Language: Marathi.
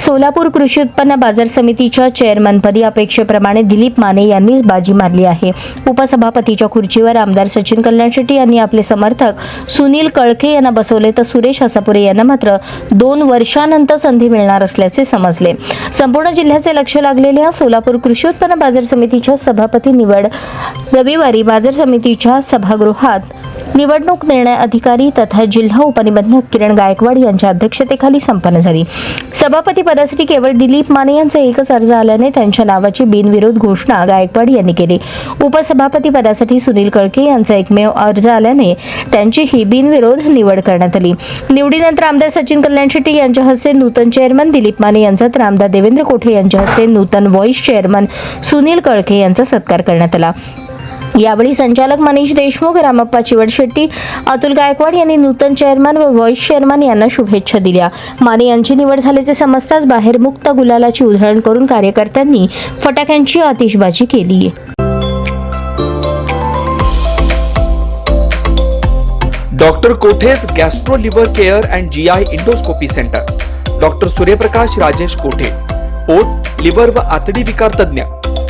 Solapur कृषी उत्पन्न बाजार समितीच्या चेअरमनपदी अपेक्षेप्रमाणे दिलीप माने यांनीच बाजी मारली आहे. उपसभापतीच्या खुर्चीवर आमदार सचिन कल्याण शेट्टी यांनी आपले समर्थक सुनील कळके यांना बसवले तर सुरेश हसापुरे यांना मात्र दोन वर्षानंतर संधी मिळणार असल्याचे समजले. संपूर्ण जिल्ह्याचे लक्ष लागलेल्या सोलापूर कृषी उत्पन्न बाजार समितीच्या सभापती निवड रविवारी बाजार समितीच्या सभागृहात निवडणूक निर्णय अधिकारी तथा जिल्हा उपनिबंधक किरण गायकवाड यांच्या अध्यक्षतेखाली संपन्न झाली. सभापती पदासाठी केवळ दिलीप माने यांचा एकच अर्ज आल्याने त्यांच्या नावाची बिनविरोध घोषणा गायकवाड यांनी केली. उपसभापती पदासाठी सुनील कळके यांचा एकमेव अर्ज आल्याने त्यांचीही बिनविरोध निवड करण्यात आली. निवडीनंतर आमदार सचिन कल्याण शेट्टी यांच्या हस्ते नूतन चेअरमन दिलीप माने यांचा तर आमदार देवेंद्र कोठे यांच्या हस्ते नूतन व्हाईस चेअरमन सुनील कळके यांचा सत्कार करण्यात आला. यावेळी संचालक मनीष देशमुख रामप्पा चिवडशेट्टी अतुल गायकवाड यांनी नूतन चेअरमन व व्हाईस चेअरमन यांना शुभेच्छा दिल्या. माने यांची निवड झाल्याचे समजताच बाहेर मुक्त गुलालाची उधळण करून कार्यकर्त्यांनी फटाक्यांची आतिषबाजी केली. Doctor Kothe's gastro liver care and G I endoscopy centre. Doctor Suryaprakash Rajesh Kothe. पोट लिव्हर व आतडी विकार तज्ञ